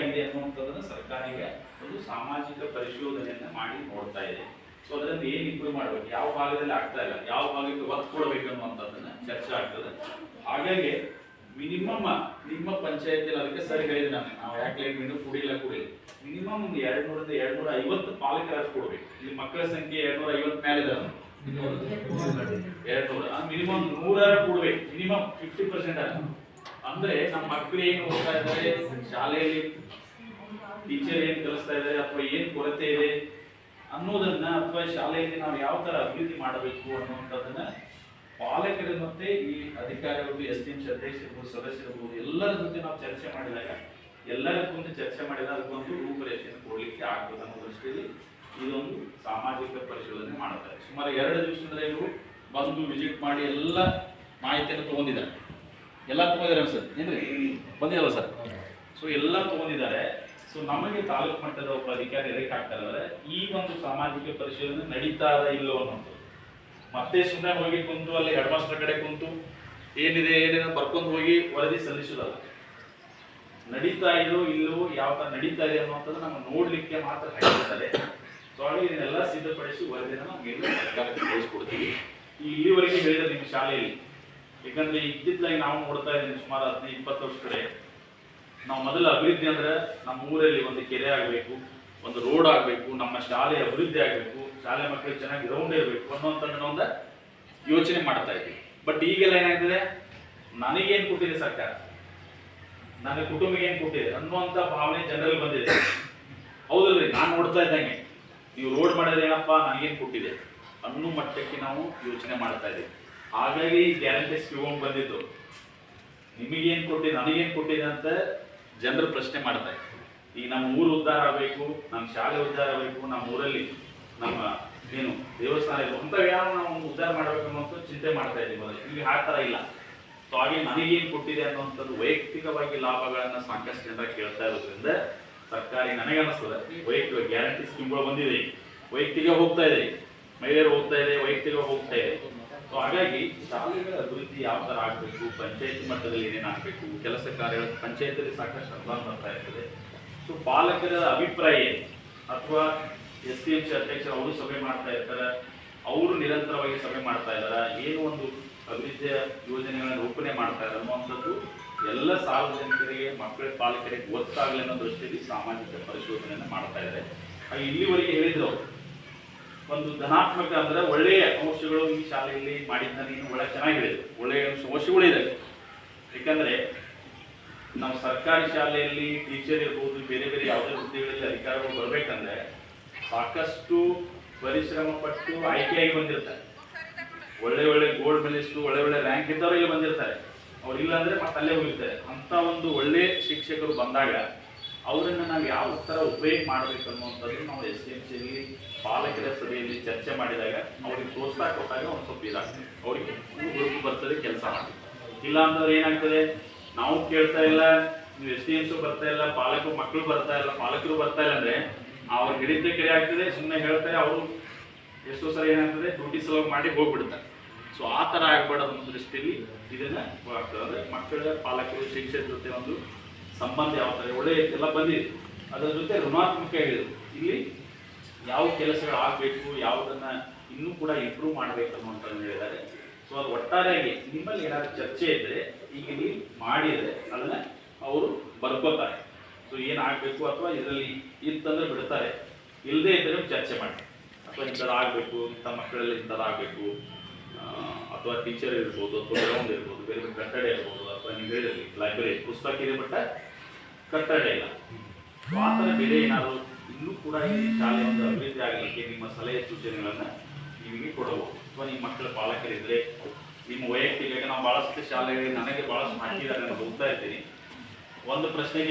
ಆಗಿದೆ ಅನ್ನುವಂಥದ್ದನ್ನು ಸರ್ಕಾರ ಈಗ ಒಂದು ಸಾಮಾಜಿಕ ಪರಿಶೋಧನೆಯನ್ನ ಮಾಡಿ ನೋಡ್ತಾ ಇದೆ. ಸೊ ಅದರಿಂದ ಏನು ಇಂಪ್ರೂವ್ ಮಾಡಬೇಕು? ಯಾವ ಭಾಗದಲ್ಲಿ ಆಗ್ತಾ ಇಲ್ಲ? ಯಾವ ಭಾಗಕ್ಕೆ ಒತ್ತು ಕೊಡಬೇಕು ಅನ್ನುವಂಥದ್ದನ್ನ ಚರ್ಚೆ ಆಗ್ತದೆ. ಹಾಗಾಗಿ ಮಿನಿಮಮ್ ನಿಮ್ಮ ಪಂಚಾಯತಿಯಲ್ಲಿ ಅದಕ್ಕೆ ಸರಿ ಹೇಳಿದೆ ನಾನು. ನಾವು ಯಾಕೆ ಮೀನು ಕುಡಿಲ್ಲ ಕುಡಿಲ್ಲ ಮಿನಿಮಮ್ ಒಂದು ಎರಡು ನೂರಿಂದ ಎರಡು ನೂರ ಐವತ್ತು ಕೊಡ್ಬೇಕು. ಇಲ್ಲಿ ಮಕ್ಕಳ ಸಂಖ್ಯೆ ಎರಡ್ನೂರ ಐವತ್ತು ಮೇಲೆ ಇದೆ ಎರಡ್ನೂರ. ಮಿನಿಮಮ್ ನೂರಾರು ಕೊಡ್ಬೇಕು. ಮಿನಿಮಮ್ ಫಿಫ್ಟಿ ಪರ್ಸೆಂಟ್ ಅಂದ್ರೆ ನಮ್ಮ ಮಕ್ಕಳು ಏನು ಓದ್ತಾ ಇದ್ದಾರೆ ಶಾಲೆಯಲ್ಲಿ ಟೀಚರ್ ಏನ್ ಕಲಿಸ್ತಾ ಇದ್ದಾರೆ ಅಥವಾ ಏನ್ ಕೊರತೆ ಇದೆ ಅನ್ನೋದನ್ನ ಅಥವಾ ಶಾಲೆಯಲ್ಲಿ ನಾವು ಯಾವ ತರ ಅಭಿವೃದ್ಧಿ ಮಾಡಬೇಕು ಅನ್ನುವಂಥದ್ದನ್ನ ಪಾಲಕರ ಮತ್ತೆ ಈ ಅಧಿಕಾರಿಗಳು, ಎಸ್ ಟಿ ಎಂ ಅಧ್ಯಕ್ಷರು ಸದಸ್ಯರು ಎಲ್ಲರ ಜೊತೆ ನಾವು ಚರ್ಚೆ ಮಾಡಿದಾಗ ಎಲ್ಲರ ಕುರಿತು ಚರ್ಚೆ ಮಾಡಿದಾಗ ಅದಕ್ಕೊಂದು ರೂಪರೇಷೆಯನ್ನು ಕೊಡ್ಲಿಕ್ಕೆ ಆಗ್ತದೆ ಅನ್ನೋ ದೃಷ್ಟಿಯಲ್ಲಿ ಇದೊಂದು ಸಾಮಾಜಿಕ ಪರಿಶೋಧನೆ ಮಾಡುತ್ತಾರೆ. ಸುಮಾರು ಎರಡು ದಿವಸದಲ್ಲಿ ಇವರು ಬಂದು ವಿಸಿಟ್ ಮಾಡಿ ಎಲ್ಲ ಮಾಹಿತಿಯನ್ನು ತಗೊಂಡಿದ್ದಾರೆ. ಎಲ್ಲ ತಗೊಂಡಿದ್ದಾರೆ ಸರ್. ಏನ್ರಿ? ಬಂದಿದ್ದಲ್ಲ ಸರ್? ಸೊ ಎಲ್ಲ ತಗೊಂಡಿದ್ದಾರೆ. ಸೊ ನಮಗೆ ತಾಲೂಕು ಮಟ್ಟದ ಒಬ್ಬ ಅಧಿಕಾರಿ ಎದಕ್ಕೆ ಹಾಕ್ತಾ ಇದ್ದಾರೆ. ಈ ಒಂದು ಸಾಮಾಜಿಕ ಪರಿಶೀಲನೆ ನಡೀತಾ ಇಲ್ಲೋ ಅನ್ನೋದು. ಮತ್ತೆ ಸುಮ್ಮನೆ ಹೋಗಿ ಕುಂತು, ಅಲ್ಲಿ ಹೆಡ್ ಕಡೆ ಕುಂತು, ಏನಿದೆ ಏನಿದೆ ಬರ್ಕೊಂಡು ಹೋಗಿ ವರದಿ ಸಲ್ಲಿಸೋದಲ್ಲ. ನಡೀತಾ ಇದೋ ಇಲ್ಲವೋ ಯಾವ ಥರ ನಡೀತಾ ಇದೆ ಅನ್ನೋಂಥದ್ದು ನಮ್ಮ ನೋಡಲಿಕ್ಕೆ ಮಾತ್ರ ಹಾಕಿದ್ದಾರೆ ಸೊ ಹಾಗೆ ಇದನ್ನೆಲ್ಲ ಸಿದ್ಧಪಡಿಸಿ ವರದಿಯನ್ನು ನಾವು ಸರ್ಕಾರಕ್ಕೆ ಕಳಿಸ್ಕೊಡ್ತೀವಿ. ಇಲ್ಲಿವರೆಗೆ ಹೇಳಿದ ನಿಮ್ಮ ಶಾಲೆಯಲ್ಲಿ ಯಾಕಂದ್ರೆ ಇತ್ತಿತ್ತಲಾಗಿ ನಾವು ನೋಡ್ತಾ ಇದ್ದೀವಿ ಸುಮಾರು ಹದಿನೈದು, ಇಪ್ಪತ್ತು ವರ್ಷ ಕಡೆ. ನಾವು ಮೊದಲ ಅಭಿವೃದ್ಧಿ ಅಂದ್ರೆ ನಮ್ಮ ಊರಲ್ಲಿ ಒಂದು ಕೆರೆ ಆಗಬೇಕು, ಒಂದು ರೋಡ್ ಆಗಬೇಕು, ನಮ್ಮ ಶಾಲೆ ಅಭಿವೃದ್ಧಿ ಆಗಬೇಕು, ಶಾಲೆ ಮಕ್ಕಳಿಗೆ ಚೆನ್ನಾಗಿ ಗ್ರೌಂಡ್ ಇರಬೇಕು ಅನ್ನೋಂಥದ್ದನ್ನ ಒಂದು ಯೋಚನೆ ಮಾಡ್ತಾ ಇದ್ವಿ. ಬಟ್ ಈಗೆಲ್ಲ ಏನಾಗ್ತದೆ ನನಗೇನು ಕೊಟ್ಟಿದೆ ಸರ್ಕಾರ? ನನ್ನ ಕುಟುಂಬಕ್ಕೆ ಏನು ಕೊಟ್ಟಿದೆ ಅನ್ನುವಂಥ ಭಾವನೆ ಜನರಲ್ಲಿ ಬಂದಿದೆ. ಹೌದಲ್ರಿ, ನಾನು ನೋಡ್ತಾ ಇದ್ದಂಗೆ. ನೀವು ರೋಡ್ ಮಾಡಿದ್ರೆ ಏನಪ್ಪ, ನನಗೇನು ಕೊಟ್ಟಿದೆ? ಅನ್ನೋ ಮಟ್ಟಕ್ಕೆ ನಾವು ಯೋಚನೆ ಮಾಡ್ತಾ ಇದ್ದೀವಿ. ಹಾಗಾಗಿ ಗ್ಯಾರಂಟಿ ಸ್ಕೀಮ್ ಬಂದಿದ್ದು. ನಿಮಗೇನು ಕೊಟ್ಟಿದೆ ನನಗೇನು ಕೊಟ್ಟಿದೆ ಅಂತ ಜನರು ಪ್ರಶ್ನೆ ಮಾಡ್ತಾರೆ ಈಗ ನಮ್ಮ ಊರು ಉದ್ಧಾರ ಆಗಬೇಕು, ನಮ್ಮ ಶಾಲೆ ಉದ್ಧಾರ ಆಗಬೇಕು, ನಮ್ಮ ಊರಲ್ಲಿ ನಮ್ಮ ಏನು ದೇವಸ್ಥಾನ ಇರ್ಬೇಕು ಅಂತ ಯಾವ ನಾವು ಉದ್ಧಾರ ಮಾಡಬೇಕು ಅನ್ನೋಂಥ ಚಿಂತೆ ಮಾಡ್ತಾ ಇದ್ದೀವಿ ಈಗ ಆ ಥರ ಇಲ್ಲ. ಸೊ ಹಾಗೆ ನನಗೇನು ಕೊಟ್ಟಿದೆ ಅನ್ನೋಂಥದ್ದು ವೈಯಕ್ತಿಕವಾಗಿ ಲಾಭಗಳನ್ನು ಸಾಕಷ್ಟು ಜನರ ಕೇಳ್ತಾ ಇರೋದ್ರಿಂದ ಸರ್ಕಾರಿ ನನಗೆ ಅನಿಸ್ತದೆ ವೈಯಕ್ತಿಕ ಗ್ಯಾರಂಟಿ ಸ್ಕೀಮ್ಗಳು ಬಂದಿದೆ. ವೈಯಕ್ತಿಕ ಹೋಗ್ತಾ ಇದೆ. ಮಹಿಳೆಯರು ಹೋಗ್ತಾ ಇದೆ, ವೈಯಕ್ತಿಕ ಹೋಗ್ತಾ ಇದೆ. ಹಾಗಾಗಿ ಶಾಲೆಗಳ ಅಭಿವೃದ್ಧಿ ಯಾವ ತರ ಆಗಬೇಕು, ಪಂಚಾಯತಿ ಮಟ್ಟದಲ್ಲಿ ಏನೇನಾಗಬೇಕು ಕೆಲಸ ಕಾರ್ಯಗಳು ಪಂಚಾಯತಲ್ಲಿ ಸಾಕಷ್ಟು ಅನುದಾನ ಬರ್ತಾ ಇರ್ತದೆ. ಸೊ ಪಾಲಕರ ಅಭಿಪ್ರಾಯ ಅಥವಾ ಎಸ್ ಸಿ ಅಧ್ಯಕ್ಷರು ಅವರು ಸಭೆ ಮಾಡ್ತಾ ಇರ್ತಾರೆ, ಅವರು ನಿರಂತರವಾಗಿ ಸಭೆ ಮಾಡ್ತಾ ಇದ್ದಾರೆ, ಏನು ಒಂದು ಅಭಿವೃದ್ಧಿಯ ಯೋಜನೆಗಳನ್ನ ರೂಪಣೆ ಮಾಡ್ತಾ ಇದ್ದಾರೆ ಅನ್ನುವಂಥದ್ದು ಎಲ್ಲ ಸಾರ್ವಜನಿಕರಿಗೆ ಮಕ್ಕಳ ಪಾಲಕರಿಗೆ ಗೊತ್ತಾಗಲಿ ಅನ್ನೋ ದೃಷ್ಟಿಯಲ್ಲಿ ಸಾಮಾಜಿಕ ಪರಿಶೋಧನೆಯನ್ನು ಮಾಡ್ತಾ ಇದ್ದಾರೆ. ಹಾಗೆ ಇಲ್ಲಿವರೆಗೆ ಹೇಳಿದ್ರು ಒಂದು ಧನಾತ್ಮಕ ಅಂದರೆ ಒಳ್ಳೆಯ ಅಂಶಗಳು ಈ ಶಾಲೆಯಲ್ಲಿ ಮಾಡಿದ್ದ ನೀನು ಒಳ್ಳೆ ಚೆನ್ನಾಗಿದೆ. ಒಳ್ಳೆಯ ಅಂಶಗಳು ಇದೆ ನಾವು ಸರ್ಕಾರಿ ಶಾಲೆಯಲ್ಲಿ ಟೀಚರ್ ಇರ್ಬೋದು, ಬೇರೆ ಬೇರೆ ಯಾವುದೇ ಹುದ್ದೆಗಳಲ್ಲಿ ಅಧಿಕಾರಗಳು ಬರಬೇಕಂದ್ರೆ ಸಾಕಷ್ಟು ಪರಿಶ್ರಮ ಪಟ್ಟು ಆಯ್ಕೆಯಾಗಿ ಬಂದಿರ್ತಾರೆ. ಒಳ್ಳೆ ಒಳ್ಳೆ ಗೋಲ್ಡ್ ಮೆಡಲಿಸ್ಟು ಒಳ್ಳೆ ಒಳ್ಳೆ ರ್ಯಾಂಕ್ ಇದ್ದವರು ಇಲ್ಲಿ ಬಂದಿರ್ತಾರೆ. ಅವ್ರು ಇಲ್ಲ ಅಂದ್ರೆ ಮತ್ತೆ ಅಲ್ಲೇ ಹೋಗಿರ್ತಾರೆ. ಅಂತ ಒಂದು ಒಳ್ಳೆ ಶಿಕ್ಷಕರು ಬಂದಾಗ ಅವರನ್ನ ನಾವು ಯಾವ ಥರ ಉಪಯೋಗ ಮಾಡಬೇಕು ಅನ್ನುವಂಥದ್ದು ನಾವು ಎಸ್ ಡಿ ಎಂ ಪಾಲಕರ ಸಭೆಯಲ್ಲಿ ಚರ್ಚೆ ಮಾಡಿದಾಗ ಅವ್ರಿಗೆ ಪ್ರೋತ್ಸಾಹ ಕೊಟ್ಟಾಗ ಒಂದು ಸ್ವಲ್ಪ ಇದಾಗ್ತದೆ. ಅವ್ರಿಗೆ ಗುರುತು ಬರ್ತದೆ, ಕೆಲಸ ಮಾಡಿ ಇಲ್ಲ ಅಂತಂದ್ರೆ ಏನಾಗ್ತದೆ? ನಾವು ಕೇಳ್ತಾ ಇಲ್ಲ, ನೀವು ಎಸ್ ಡಿ ಎಂ ಬರ್ತಾ ಇಲ್ಲ, ಪಾಲಕರು ಮಕ್ಕಳು ಬರ್ತಾ ಇಲ್ಲ, ಪಾಲಕರು ಬರ್ತಾ ಇಲ್ಲ ಅಂದ್ರೆ ಅವ್ರು ಹಿಡಿದ ಕೆರೆ ಆಗ್ತದೆ ಸುಮ್ಮನೆ ಹೇಳ್ತಾರೆ ಅವರು ಎಷ್ಟೋ ಸಲ ಏನಾಗ್ತದೆ? ಡ್ಯೂಟಿ ಸಲುವಾಗಿ ಮಾಡಿ ಹೋಗ್ಬಿಡ್ತಾರೆ. ಸೊ ಆ ಥರ ಆಗ್ಬಾರ್ದು ಅನ್ನೋ ದೃಷ್ಟಿಯಲ್ಲಿ ಇದನ್ನ ಆಗ್ತದೆ ಅಂದರೆ ಮಕ್ಕಳ ಪಾಲಕರು ಶಿಕ್ಷಕರ ಜೊತೆ ಒಂದು ಸಂಬಂಧ ಯಾವ ಥರ ಒಳ್ಳೆ ಎಲ್ಲ ಬಂದಿದೆ. ಅದರ ಜೊತೆ ಋಣಾತ್ಮಕ ಹೇಳಿದರು. ಇಲ್ಲಿ ಯಾವ ಕೆಲಸಗಳು ಆಗಬೇಕು, ಯಾವುದನ್ನ ಇನ್ನೂ ಕೂಡ ಇಂಪ್ರೂವ್ ಮಾಡಬೇಕು ಅನ್ನುವಂಥದ್ದು ಹೇಳಿದ್ದಾರೆ. ಸೊ ಅದು ಒಟ್ಟಾರೆಯಾಗಿ ನಿಮ್ಮಲ್ಲಿ ಏನಾದರೂ ಚರ್ಚೆ ಇದ್ದರೆ ಈಗ ನೀವು ಮಾಡಿದರೆ ಅದನ್ನ ಅವರು ಬರ್ಕೋತಾರೆ. ಸೊ ಏನಾಗಬೇಕು ಅಥವಾ ಇದರಲ್ಲಿ ಇತ್ತಂದ್ರೆ ಬಿಡ್ತಾರೆ. ಇಲ್ಲದೇ ಇದ್ದರೆ ಚರ್ಚೆ ಮಾಡಿ. ಅಥವಾ ಇಂಥದ್ದು ಆಗಬೇಕು ಇಂಥ ಮಕ್ಕಳಲ್ಲಿ ಇಂಥದ್ದು ಆಗಬೇಕು ಅಥವಾ ಟೀಚರ್ ಇರ್ಬೋದು, ಅಥವಾ ಗ್ರೌಂಡ್ ಇರ್ಬೋದು, ಬೇರೆ ಬೇರೆ ಕಟ್ಟಡ ಇರ್ಬೋದು, ಅಥವಾ ನೀವು ಹೇಳಿರಲಿ ಲೈಬ್ರರಿ ಪುಸ್ತಕ ಇದೆ ಬಟ್ ಕಟ್ಟಡ ಇಲ್ಲ. ಸೊ ಬೆಲೆ ಏನಾದರೂ ಇನ್ನೂ ಕೂಡ ಈ ಶಾಲೆ ಒಂದು ಅಭಿವೃದ್ಧಿ ಆಗಲಿಕ್ಕೆ ನಿಮ್ಮ ಸಲಹೆ ಸೂಚನೆಗಳನ್ನು ನಿಮಗೆ ಕೊಡಬಹುದು. ಅಥವಾ ನಿಮ್ಮ ಮಕ್ಕಳ ಪಾಲಕರಿದ್ರೆ, ನಿಮ್ಮ ವೈಯಕ್ತಿಕ ನಾವು ಭಾಳಷ್ಟು ಶಾಲೆಗಳಿಗೆ ನನಗೆ ಭಾಳಷ್ಟು ಮಾಹಿತಿ ನಾನು ಹೋಗ್ತಾ ಇದ್ದೀನಿ ಒಂದು ಪ್ರಶ್ನೆಗೆ